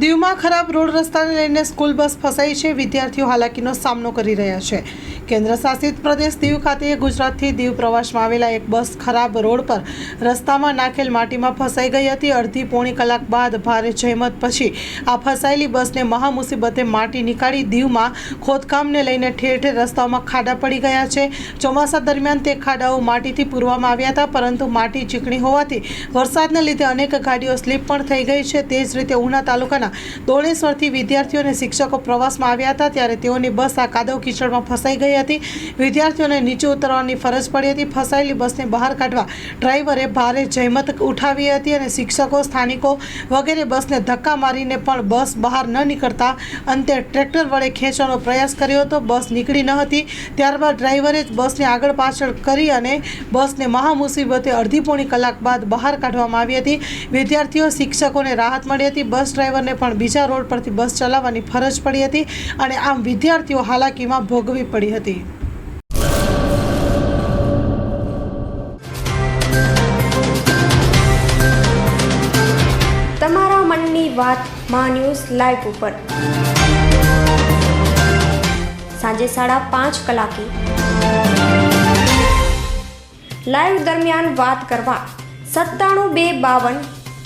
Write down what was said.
દીવમાં ખરાબ રોડ રસ્તાને લઈને સ્કૂલ બસ ફસાઈ છે. વિદ્યાર્થીઓ હાલાકીનો સામનો કરી રહ્યા છે. કેન્દ્ર શાસિત પ્રદેશ દીવ ખાતે ગુજરાતથી દીવ પ્રવાસમાં આવેલા એક બસ ખરાબ રોડ પર રસ્તામાં નાખેલ માટીમાં ફસાઈ ગઈ હતી. અડધી પોણી કલાક બાદ ભારે જહેમત પછી આ ફસાયેલી બસને મહામુસીબતે માટી નીકાળી દીવમાં ખોદકામને લઈને ઠેર ઠેર રસ્તાઓમાં ખાડા પડી ગયા છે. ચોમાસા દરમિયાન તે ખાડાઓ માટીથી પૂરવામાં આવ્યા હતા, પરંતુ માટી ચીકણી હોવાથી વરસાદને લીધે અનેક ગાડીઓ સ્લીપ પણ થઈ ગઈ છે. તે જ રીતે ઉના તાલુકાના દોણેશ્વરથી વિદ્યાર્થીઓ અને શિક્ષકો પ્રવાસમાં આવ્યા હતા ત્યારે તેઓની બસ આ કાદવ કીચડમાં ફસાઈ ગઈ હતી. વિદ્યાર્થીઓને નીચે ઉતરવાની ફરજ પડી હતી. ફસાયેલી બસને બહાર કાઢવા ડ્રાઈવરે ભારે જહેમત ઉઠાવી હતી અને શિક્ષકો, સ્થાનિકો વગેરે બસને ધક્કા મારીને પણ બસ બહાર ન નીકળતા અંતે ટ્રેક્ટર વડે ખેંચવાનો પ્રયાસ કર્યો હતો. બસ નીકળી ન હતી. ત્યારબાદ ડ્રાઈવરે જ બસને આગળ પાછળ કરી અને બસને મહામુસીબતે અડધી પોણી કલાક બાદ બહાર કાઢવામાં આવી હતી. વિદ્યાર્થીઓ, શિક્ષકોને રાહત મળી હતી. બસ ડ્રાઈવરને પણ બીજા રોડ પરથી બસ ચલાવવાની ફરજ પડી હતી અને આમ વિદ્યાર્થીઓ હાલાકીમાં ભોગવી પડી હતી. તમારા મનની વાતમાં ન્યૂઝ લાઈવ ઉપર. સાંજે સાડા પાંચ કલાકે. લાઈવ દરમિયાન વાત કરવા સત્તાણું બે બાવન